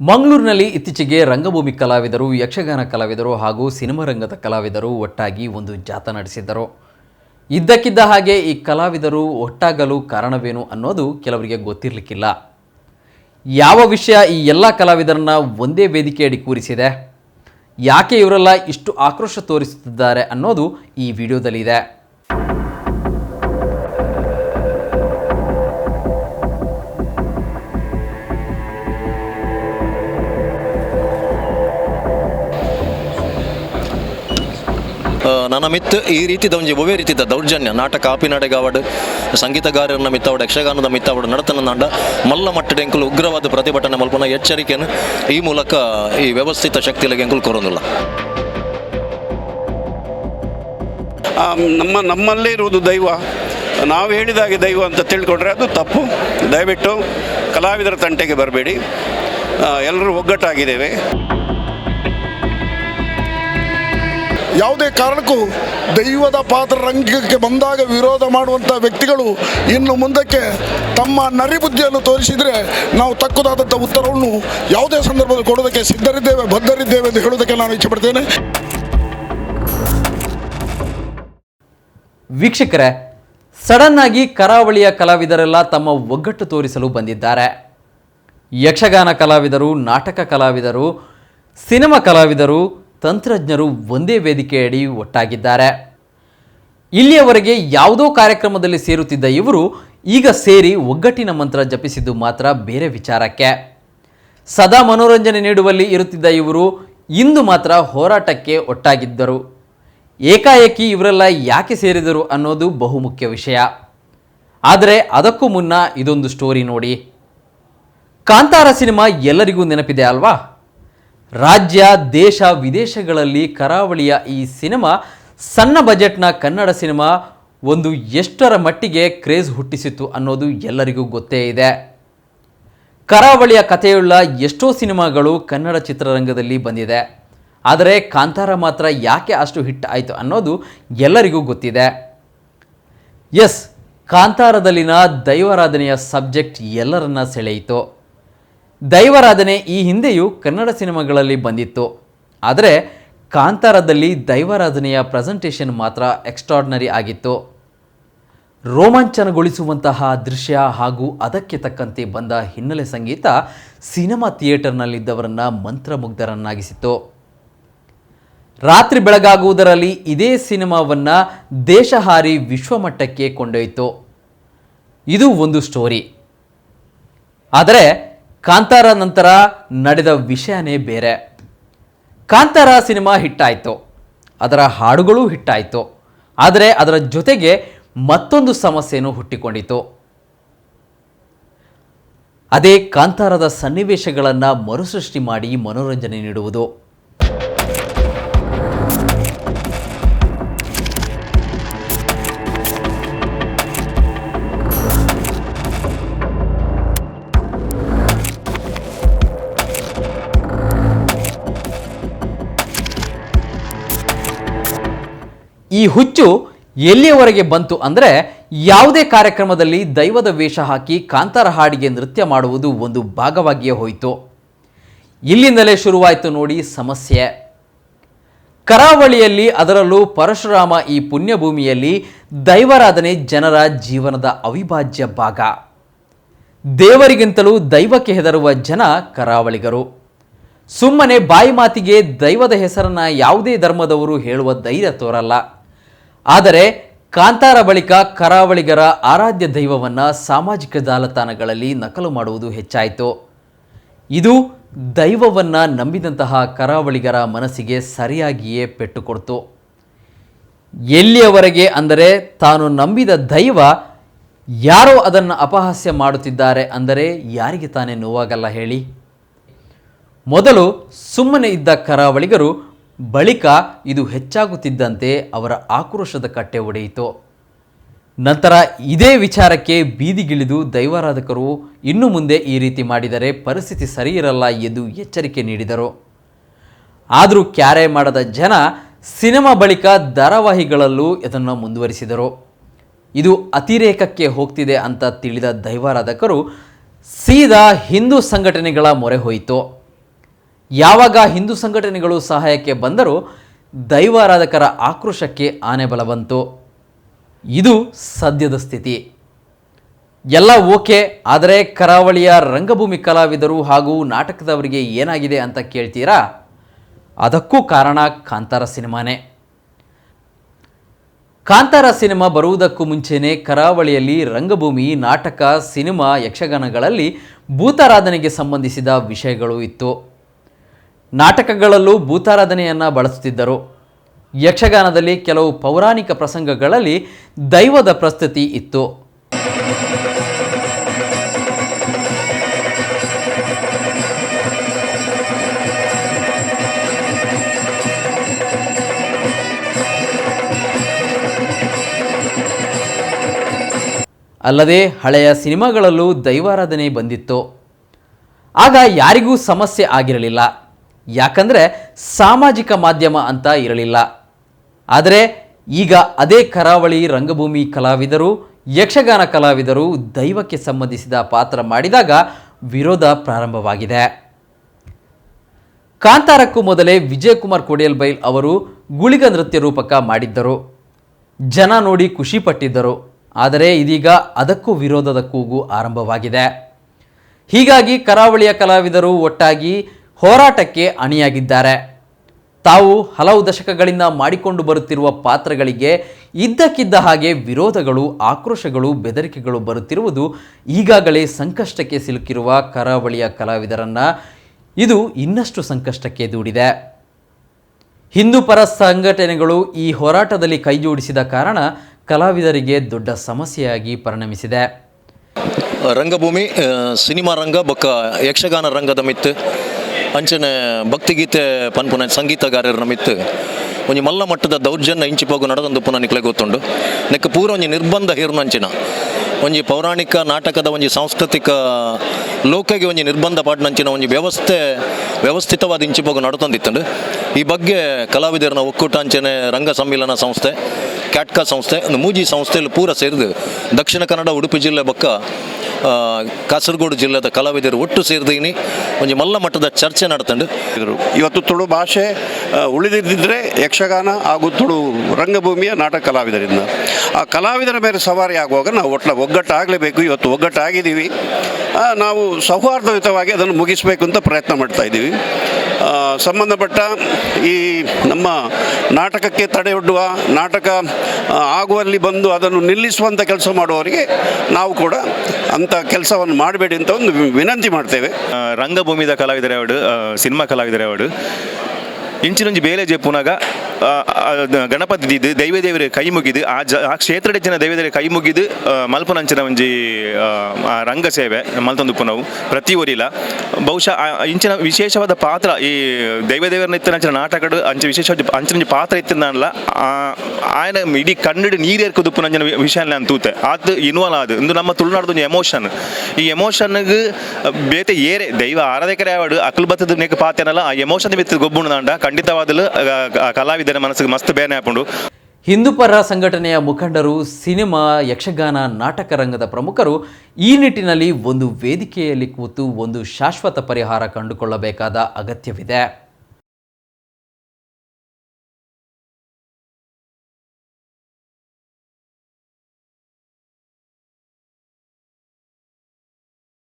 ಮಂಗಳೂರಿನಲ್ಲಿ ಇತ್ತೀಚೆಗೆ ರಂಗಭೂಮಿ ಕಲಾವಿದರು, ಯಕ್ಷಗಾನ ಕಲಾವಿದರು ಹಾಗೂ ಸಿನಿಮಾ ರಂಗದ ಕಲಾವಿದರು ಒಟ್ಟಾಗಿ ಒಂದು ಜಾಥಾ ನಡೆಸಿದ್ದರು. ಇದ್ದಕ್ಕಿದ್ದ ಹಾಗೆ ಈ ಕಲಾವಿದರು ಒಟ್ಟಾಗಲು ಕಾರಣವೇನು ಅನ್ನೋದು ಕೆಲವರಿಗೆ ಗೊತ್ತಿರಲಿಕ್ಕಿಲ್ಲ. ಯಾವ ವಿಷಯ ಈ ಎಲ್ಲ ಕಲಾವಿದರನ್ನ ಒಂದೇ ವೇದಿಕೆಯಡಿ ಕೂರಿಸಿದೆ? ಯಾಕೆ ಇವರೆಲ್ಲ ಇಷ್ಟು ಆಕ್ರೋಶ ತೋರಿಸುತ್ತಿದ್ದಾರೆ ಅನ್ನೋದು ಈ ವಿಡಿಯೋದಲ್ಲಿದೆ. ನನ್ನ ಮಿತ್ ಈ ರೀತಿ ದೌಂಜಿ ಒವೆ ರೀತಿದ ದೌರ್ಜನ್ಯ. ನಾಟಕ ಆಪಿ ನಡೆಗಾವಡ್ ಸಂಗೀತಗಾರರನ್ನ ಮಿತ್ತಾವಡು ಯಕ್ಷಗಾನದ ಮಿತ್ತಾವಡು ನಡತನ ನಂಡ ಮಲ್ಲ ಮಟ್ಟದ ಎಂಕುಲು ಉಗ್ರವಾದ ಪ್ರತಿಭಟನೆ ಮಲ್ಪನ ಎಚ್ಚರಿಕೆಯನ್ನು ಈ ಮೂಲಕ ಈ ವ್ಯವಸ್ಥಿತ ಶಕ್ತಿಗಳಿಗೆ ಎಂಕುಲು ಕೊರೋದಿಲ್ಲ. ನಮ್ಮ, ನಮ್ಮಲ್ಲೇ ಇರುವುದು ದೈವ. ನಾವು ಹೇಳಿದಾಗೆ ದೈವ ಅಂತ ತಿಳ್ಕೊಂಡ್ರೆ ಅದು ತಪ್ಪು. ದಯವಿಟ್ಟು ಕಲಾವಿದರ ತಂಟೆಗೆ ಬರಬೇಡಿ. ಎಲ್ಲರೂ ಒಗ್ಗಟ್ಟಾಗಿದ್ದೇವೆ. ಯಾವುದೇ ಕಾರಣಕ್ಕೂ ದೈವದ ಪಾತ್ರ ರಂಗಕ್ಕೆ ಬಂದಾಗ ವಿರೋಧ ಮಾಡುವಂಥ ವ್ಯಕ್ತಿಗಳು ಇನ್ನು ಮುಂದಕ್ಕೆ ತಮ್ಮ ನರಿಬುದ್ಧಿಯನ್ನು ತೋರಿಸಿದರೆ ನಾವು ತಕ್ಕುದಾದಂಥ ಉತ್ತರವನ್ನು ಯಾವುದೇ ಸಂದರ್ಭದಲ್ಲಿ ಕೊಡೋದಕ್ಕೆ ಸಿದ್ಧರಿದ್ದೇವೆ, ಬದ್ಧರಿದ್ದೇವೆ ಎಂದು ಹೇಳೋದಕ್ಕೆ ನಾನು ಇಚ್ಛೆಪಡ್ತೇನೆ. ವೀಕ್ಷಕರೇ ಸಡನ್ ಆಗಿ ಕರಾವಳಿಯ ಕಲಾವಿದರೆಲ್ಲ ತಮ್ಮ ಒಗ್ಗಟ್ಟು ತೋರಿಸಲು ಬಂದಿದ್ದಾರೆ. ಯಕ್ಷಗಾನ ಕಲಾವಿದರು, ನಾಟಕ ಕಲಾವಿದರು, ಸಿನಿಮಾ ಕಲಾವಿದರು ತಂತ್ರಜ್ಞರು ಒಂದೇ ವೇದಿಕೆಯಡಿ ಒಟ್ಟಾಗಿದ್ದಾರೆ. ಇಲ್ಲಿಯವರೆಗೆ ಯಾವುದೋ ಕಾರ್ಯಕ್ರಮದಲ್ಲಿ ಸೇರುತ್ತಿದ್ದ ಇವರು ಈಗ ಸೇರಿ ಒಗ್ಗಟ್ಟಿನ ಮಂತ್ರ ಜಪಿಸಿದ್ದು ಮಾತ್ರ ಬೇರೆ ವಿಚಾರಕ್ಕೆ. ಸದಾ ಮನೋರಂಜನೆ ನೀಡುವಲ್ಲಿ ಇರುತ್ತಿದ್ದ ಇವರು ಇಂದು ಮಾತ್ರ ಹೋರಾಟಕ್ಕೆ ಒಟ್ಟಾಗಿದ್ದರು. ಏಕಾಏಕಿ ಇವರೆಲ್ಲ ಯಾಕೆ ಸೇರಿದರು ಅನ್ನೋದು ಬಹುಮುಖ್ಯ ವಿಷಯ. ಆದರೆ ಅದಕ್ಕೂ ಮುನ್ನ ಇದೊಂದು ಸ್ಟೋರಿ ನೋಡಿ. ಕಾಂತಾರ ಸಿನಿಮಾ ಎಲ್ಲರಿಗೂ ನೆನಪಿದೆ ಅಲ್ವಾ? ರಾಜ್ಯ, ದೇಶ, ವಿದೇಶಗಳಲ್ಲಿ ಕರಾವಳಿಯ ಈ ಸಿನಿಮಾ ಸಣ್ಣ ಬಜೆಟ್ನ ಕನ್ನಡ ಸಿನಿಮಾ ಒಂದು ಎಷ್ಟರ ಮಟ್ಟಿಗೆ ಕ್ರೇಜ್ ಹುಟ್ಟಿಸಿತ್ತು ಅನ್ನೋದು ಎಲ್ಲರಿಗೂ ಗೊತ್ತೇ ಇದೆ. ಕರಾವಳಿಯ ಕಥೆಯುಳ್ಳ ಎಷ್ಟೋ ಸಿನಿಮಾಗಳು ಕನ್ನಡ ಚಿತ್ರರಂಗದಲ್ಲಿ ಬಂದಿದೆ. ಆದರೆ ಕಾಂತಾರ ಮಾತ್ರ ಯಾಕೆ ಅಷ್ಟು ಹಿಟ್ ಆಯಿತು ಅನ್ನೋದು ಎಲ್ಲರಿಗೂ ಗೊತ್ತಿದೆ. ಎಸ್, ಕಾಂತಾರದಲ್ಲಿನ ದೈವಾರಾಧನೆಯ ಸಬ್ಜೆಕ್ಟ್ ಎಲ್ಲರನ್ನ ಸೆಳೆಯಿತು. ದೈವಾರಾಧನೆ ಈ ಹಿಂದೆಯೂ ಕನ್ನಡ ಸಿನಿಮಾಗಳಲ್ಲಿ ಬಂದಿತ್ತು. ಆದರೆ ಕಾಂತಾರದಲ್ಲಿ ದೈವರಾಧನೆಯ ಪ್ರೆಸೆಂಟೇಷನ್ ಮಾತ್ರ ಎಕ್ಸ್ಟ್ರಾರ್ಡಿನರಿ ಆಗಿತ್ತು. ರೋಮಾಂಚನಗೊಳಿಸುವಂತಹ ದೃಶ್ಯ ಹಾಗೂ ಅದಕ್ಕೆ ತಕ್ಕಂತೆ ಬಂದ ಹಿನ್ನೆಲೆ ಸಂಗೀತ ಸಿನಿಮಾ ಥಿಯೇಟರ್ನಲ್ಲಿದ್ದವರನ್ನು ಮಂತ್ರಮುಗ್ಧರನ್ನಾಗಿಸಿತು ರಾತ್ರಿ ಬೆಳಗಾಗುವುದರಲ್ಲಿ ಇದೇ ಸಿನಿಮಾವನ್ನು ದೇಶಹಾರಿ ವಿಶ್ವಮಟ್ಟಕ್ಕೆ ಕೊಂಡೊಯ್ತು ಇದು ಒಂದು ಸ್ಟೋರಿ. ಆದರೆ ಕಾಂತಾರ ನಂತರ ನಡೆದ ವಿಷಯನೇ ಬೇರೆ. ಕಾಂತಾರ ಸಿನಿಮಾ ಹಿಟ್ಟಾಯಿತು. ಅದರ ಹಾಡುಗಳು ಹಿಟ್ಟಾಯಿತು. ಆದರೆ ಅದರ ಜೊತೆಗೆ ಮತ್ತೊಂದು ಸಮಸ್ಯೆಯನ್ನು ಹುಟ್ಟಿಕೊಂಡಿತು. ಅದೇ ಕಾಂತಾರದ ಸನ್ನಿವೇಶಗಳನ್ನು ಮರುಸೃಷ್ಟಿ ಮಾಡಿ ಮನೋರಂಜನೆ ನೀಡುವುದು. ಈ ಹುಚ್ಚು ಎಲ್ಲಿಯವರೆಗೆ ಬಂತು ಅಂದರೆ ಯಾವುದೇ ಕಾರ್ಯಕ್ರಮದಲ್ಲಿ ದೈವದ ವೇಷ ಹಾಕಿ ಕಾಂತಾರ ಹಾಡಿಗೆ ನೃತ್ಯ ಮಾಡುವುದು ಒಂದು ಭಾಗವಾಗಿಯೇ ಹೋಯಿತು. ಇಲ್ಲಿಂದಲೇ ಶುರುವಾಯಿತು ನೋಡಿ ಸಮಸ್ಯೆ. ಕರಾವಳಿಯಲ್ಲಿ ಅದರಲ್ಲೂ ಪರಶುರಾಮ ಈ ಪುಣ್ಯಭೂಮಿಯಲ್ಲಿ ದೈವರಾಧನೆ ಜನರ ಜೀವನದ ಅವಿಭಾಜ್ಯ ಭಾಗ. ದೇವರಿಗಿಂತಲೂ ದೈವಕ್ಕೆ ಹೆದರುವ ಜನ ಕರಾವಳಿಗರು. ಸುಮ್ಮನೆ ಬಾಯಿ ಮಾತಿಗೆ ದೈವದ ಹೆಸರನ್ನ ಯಾವುದೇ ಧರ್ಮದವರು ಹೇಳುವ ಧೈರ್ಯ ತೋರಲ್ಲ. ಆದರೆ ಕಾಂತಾರ ಬಳಿಕ ಕರಾವಳಿಗರ ಆರಾಧ್ಯ ದೈವವನ್ನು ಸಾಮಾಜಿಕ ಜಾಲತಾಣಗಳಲ್ಲಿ ನಕಲು ಮಾಡುವುದು ಹೆಚ್ಚಾಯಿತು. ಇದು ದೈವವನ್ನ ನಂಬಿದಂತಹ ಕರಾವಳಿಗರ ಮನಸ್ಸಿಗೆ ಸರಿಯಾಗಿಯೇ ಪೆಟ್ಟು ಕೊಡ್ತು. ಎಲ್ಲಿಯವರೆಗೆ ಅಂದರೆ ತಾನು ನಂಬಿದ ದೈವ ಯಾರೋ ಅದನ್ನು ಅಪಹಾಸ್ಯ ಮಾಡುತ್ತಿದ್ದಾರೆ ಅಂದರೆ ಯಾರಿಗೆ ತಾನೇ ನೋವಾಗಲ್ಲ ಹೇಳಿ. ಮೊದಲು ಸುಮ್ಮನೆ ಇದ್ದ ಕರಾವಳಿಗರು ಬಳಿಕ ಇದು ಹೆಚ್ಚಾಗುತ್ತಿದ್ದಂತೆ ಅವರ ಆಕ್ರೋಶದ ಕಟ್ಟೆ ಒಡೆಯಿತು. ನಂತರ ಇದೇ ವಿಚಾರಕ್ಕೆ ಬೀದಿಗಿಳಿದು ದೈವಾರಾಧಕರು ಇನ್ನು ಮುಂದೆ ಈ ರೀತಿ ಮಾಡಿದರೆ ಪರಿಸ್ಥಿತಿ ಸರಿ ಇರಲ್ಲ ಎಂದು ಎಚ್ಚರಿಕೆ ನೀಡಿದರು. ಆದರೂ ಕ್ಯಾರೆ ಮಾಡದ ಜನ ಸಿನಿಮಾ ಬಳಿಕ ಧಾರಾವಾಹಿಗಳಲ್ಲೂ ಇದನ್ನು ಮುಂದುವರಿಸಿದರು. ಇದು ಅತಿರೇಕಕ್ಕೆ ಹೋಗ್ತಿದೆ ಅಂತ ತಿಳಿದ ದೈವಾರಾಧಕರು ಸೀದಾ ಹಿಂದೂ ಸಂಘಟನೆಗಳ ಮೊರೆ ಹೋಯಿತು. ಯಾವಾಗ ಹಿಂದೂ ಸಂಘಟನೆಗಳು ಸಹಾಯಕ್ಕೆ ಬಂದರೂ ದೈವಾರಾಧಕರ ಆಕ್ರೋಶಕ್ಕೆ ಆನೆ ಬಲ ಬಂತು. ಇದು ಸದ್ಯದ ಸ್ಥಿತಿ. ಎಲ್ಲ ಓಕೆ, ಆದರೆ ಕರಾವಳಿಯ ರಂಗಭೂಮಿ ಕಲಾವಿದರು ಹಾಗೂ ನಾಟಕದವರಿಗೆ ಏನಾಗಿದೆ ಅಂತ ಕೇಳ್ತೀರಾ? ಅದಕ್ಕೂ ಕಾರಣ ಕಾಂತಾರ ಸಿನಿಮಾನೇ. ಕಾಂತಾರ ಸಿನಿಮಾ ಬರುವುದಕ್ಕೂ ಮುಂಚೆನೇ ಕರಾವಳಿಯಲ್ಲಿ ರಂಗಭೂಮಿ, ನಾಟಕ, ಸಿನಿಮಾ ಯಕ್ಷಗಾನಗಳಲ್ಲಿ ಭೂತಾರಾಧನೆಗೆ ಸಂಬಂಧಿಸಿದ ವಿಷಯಗಳು ಇತ್ತು. ನಾಟಕಗಳಲ್ಲೂ ಭೂತಾರಾಧನೆಯನ್ನು ಬಳಸುತ್ತಿದ್ದರು. ಯಕ್ಷಗಾನದಲ್ಲಿ ಕೆಲವು ಪೌರಾಣಿಕ ಪ್ರಸಂಗಗಳಲ್ಲಿ ದೈವದ ಪ್ರಸ್ತುತಿ ಇತ್ತು. ಅಲ್ಲದೆ ಹಳೆಯ ಸಿನಿಮಾಗಳಲ್ಲೂ ದೈವಾರಾಧನೆ ಬಂದಿತ್ತು. ಆಗ ಯಾರಿಗೂ ಸಮಸ್ಯೆ ಆಗಿರಲಿಲ್ಲ. ಯಾಕಂದರೆ ಸಾಮಾಜಿಕ ಮಾಧ್ಯಮ ಅಂತ ಇರಲಿಲ್ಲ. ಆದರೆ ಈಗ ಅದೇ ಕರಾವಳಿ ರಂಗಭೂಮಿ ಕಲಾವಿದರು, ಯಕ್ಷಗಾನ ಕಲಾವಿದರು ದೈವಕ್ಕೆ ಸಂಬಂಧಿಸಿದ ಪಾತ್ರ ಮಾಡಿದಾಗ ವಿರೋಧ ಪ್ರಾರಂಭವಾಗಿದೆ. ಕಾಂತಾರಕ್ಕೂ ಮೊದಲೇ ವಿಜಯಕುಮಾರ್ ಕೊಡಿಯಲ್ ಬೈಲ್ ಅವರು ಗುಳಿಗ ನೃತ್ಯ ರೂಪಕ ಮಾಡಿದ್ದರು. ಜನ ನೋಡಿ ಖುಷಿಪಟ್ಟಿದ್ದರು ಆದರೆ ಇದೀಗ ಅದಕ್ಕೂ ವಿರೋಧದ ಕೂಗು ಆರಂಭವಾಗಿದೆ. ಹೀಗಾಗಿ ಕರಾವಳಿಯ ಕಲಾವಿದರು ಒಟ್ಟಾಗಿ ಹೋರಾಟಕ್ಕೆ ಅಣಿಯಾಗಿದ್ದಾರೆ. ತಾವು ಹಲವು ದಶಕಗಳಿಂದ ಮಾಡಿಕೊಂಡು ಬರುತ್ತಿರುವ ಪಾತ್ರಗಳಿಗೆ ಇದ್ದಕ್ಕಿದ್ದ ಹಾಗೆ ವಿರೋಧಗಳು, ಆಕ್ರೋಶಗಳು, ಬೆದರಿಕೆಗಳು ಬರುತ್ತಿರುವುದು ಈಗಾಗಲೇ ಸಂಕಷ್ಟಕ್ಕೆ ಸಿಲುಕಿರುವ ಕರಾವಳಿಯ ಕಲಾವಿದರನ್ನು ಇದು ಇನ್ನಷ್ಟು ಸಂಕಷ್ಟಕ್ಕೆ ದೂಡಿದೆ. ಹಿಂದೂ ಪರ ಸಂಘಟನೆಗಳು ಈ ಹೋರಾಟದಲ್ಲಿ ಕೈಜೋಡಿಸಿದ ಕಾರಣ ಕಲಾವಿದರಿಗೆ ದೊಡ್ಡ ಸಮಸ್ಯೆಯಾಗಿ ಪರಿಣಮಿಸಿದೆ. ರಂಗಭೂಮಿ ಸಿನಿಮಾ ರಂಗ, ಬೊಕ್ಕ ಯಕ್ಷಗಾನ ರಂಗದ ಮಿತ್. ಅಂಚನೆ ಭಕ್ತಿಗೀತೆ ಪನ್ಪುನ ಸಂಗೀತಗಾರರ ನಮಿತ್ತು. ಒಂಜಿ ಮಲ್ಲ ಮಟ್ಟದ ದೌರ್ಜನ್ಯ ಇಂಚಿ ಪೋಗು ನಡೆದಂದು ಪುನಃ ನಿಕ್ಲೆ ಗೊತ್ತುಂಡು. ನೆಕ್ಕ ಪೂರ ಒಂಜಿ ನಿರ್ಬಂಧ ಹೇರ್ನಂಚಿನ ಒಂಜಿ ಪೌರಾಣಿಕ ನಾಟಕದ ಒಂಜಿ ಸಾಂಸ್ಕೃತಿಕ ಲೋಕಗೆ ಒಂಜಿ ನಿರ್ಬಂಧ ಪಾಡ್ನಂಚಿನ ಒಂಜಿ ವ್ಯವಸ್ಥೆ, ವ್ಯವಸ್ಥಿತವಾದ ಇಂಚಿ ಪೋಗು ನಡತೊಂದಿತ್ತಂಡು ಈ ಬಗ್ಗೆ ಕಲಾವಿದರನ್ನ ಒಕ್ಕೂಟ ಅಂಚನೆ ರಂಗ ಸಮ್ಮಿಲನ ಸಂಸ್ಥೆ, ಕ್ಯಾಟ್ಕಾ ಸಂಸ್ಥೆ, ಒಂದು ಮೂಜಿ ಸಂಸ್ಥೆಯಲ್ಲಿ ಪೂರ ಸೇರಿದು. ದಕ್ಷಿಣ ಕನ್ನಡ, ಉಡುಪಿ ಜಿಲ್ಲೆ ಬೊಕ್ಕ ಕಾಸರಗೋಡು ಜಿಲ್ಲೆದ ಕಲಾವಿದರು ಒಟ್ಟು ಸೇರಿದೀನಿ. ಒಂದು ಮಲ್ಲ ಮಟ್ಟದ ಚರ್ಚೆ ನಡ್ತಂಡು. ಇವತ್ತು ತುಳು ಭಾಷೆ ಉಳಿದಿದ್ದಿದ್ರೆ ಯಕ್ಷಗಾನ ಹಾಗೂ ತುಳು ರಂಗಭೂಮಿಯ ನಾಟಕ ಕಲಾವಿದರಿಂದ. ಆ ಕಲಾವಿದರ ಮೇಲೆ ಸವಾರಿ ಆಗುವಾಗ ನಾವು ಒಟ್ಟ ಒಗ್ಗಟ್ಟಾಗಲೇಬೇಕು. ಇವತ್ತು ಒಗ್ಗಟ್ಟಾಗಿದ್ದೀವಿ. ನಾವು ಸೌಹಾರ್ದಯುತವಾಗಿ ಅದನ್ನು ಮುಗಿಸಬೇಕು ಅಂತ ಪ್ರಯತ್ನ ಮಾಡ್ತಾ ಇದ್ದೀವಿ. ಸಂಬಂಧಪಟ್ಟ ಈ ನಮ್ಮ ನಾಟಕಕ್ಕೆ ತಡೆಯೊಡ್ಡುವ ನಾಟಕ ಆಗುವಲ್ಲಿ ಬಂದು ಅದನ್ನು ನಿಲ್ಲಿಸುವಂಥ ಕೆಲಸ ಮಾಡುವವರಿಗೆ ನಾವು ಕೂಡ ಅಂಥ ಕೆಲಸವನ್ನು ಮಾಡಬೇಡಿ ಅಂತ ಒಂದು ವಿನಂತಿ ಮಾಡ್ತೇವೆ. ರಂಗಭೂಮಿದ ಕಲಾವಿದರೇ ಅವಡು ಆ, ಸಿನಿಮಾ ಕಲಾವಿದರೇ ಅವಡು ಇಂಚಿನೊಂಜಿ ಬೇಲೆ ಜೆಪ್ಪುನಾಗ ಗಣಪತಿ ದಿದ್ದು, ದೈವ ದೇವರ ಕೈ ಮುಗಿದು, ಆ ಜ, ಆ ಕ್ಷೇತ್ರದ ಜನ ದೈವ ದೇವರ ಕೈ ಮುಗಿದು ಮಲ್ಪನಂಚಿನ ಒಂಜಿ ರಂಗ ಸೇವೆ, ಮಲ್ತೊಂದು ನಾವು ಪ್ರತಿ ಊರಿಲ ಬಹುಶಃ ಇಂಚಿನ ವಿಶೇಷವಾದ ಪಾತ್ರ ಈ ದೈವ ದೇವರನ್ನ ಇತ್ತಿನ ಅಂಚಿನ ನಾಟಕಡು ಅಂಚ ವಿಶೇಷವಾದ ಅಂಚಿನ ಪಾತ್ರ ಇತ್ತಿನಲ್ಲ ಆಯನ ಇಡೀ ಕನ್ನಡ ನೀರು ಏರ್ಕೋದು ಅಂಚಿನ ವಿಷಯ ನಾನು ತೂತೆ. ಅದು ಇನ್ವಾಲ್ವ್ ಆದ ಇಂದು ನಮ್ಮ ತುಳುನಾಡದ ಒಂದು ಎಮೋಷನ್ ಈ ಎಮೋಷನ್ಗೆ ಬೇತೆ ಏರೆ, ದೈವ ಆರಾಧಕರೇ ಆವಡು, ಅಕಲ್ ಬತ್ತದ ನೆಕ್ ಆ ಎಮೋಷನ್ ಬಿತ್ತು ಗೊಬ್ಬುಣ ನಾಂಡ ಖಂಡಿತವಾದಲು ಕಲಾವಿದರ ಮನಸ್ಸಿಗೆ ಮಸ್ತ್ ಬೇನೆ ಹಾಕೊಂಡು ಹಿಂದೂ ಪರ ಸಂಘಟನೆಯ ಮುಖಂಡರು, ಸಿನಿಮಾ ಯಕ್ಷಗಾನ ನಾಟಕ ರಂಗದ ಪ್ರಮುಖರು ಈ ನಿಟ್ಟಿನಲ್ಲಿ ಒಂದು ವೇದಿಕೆಯಲ್ಲಿ ಕೂತು ಒಂದು ಶಾಶ್ವತ ಪರಿಹಾರ ಕಂಡುಕೊಳ್ಳಬೇಕಾದ ಅಗತ್ಯವಿದೆ.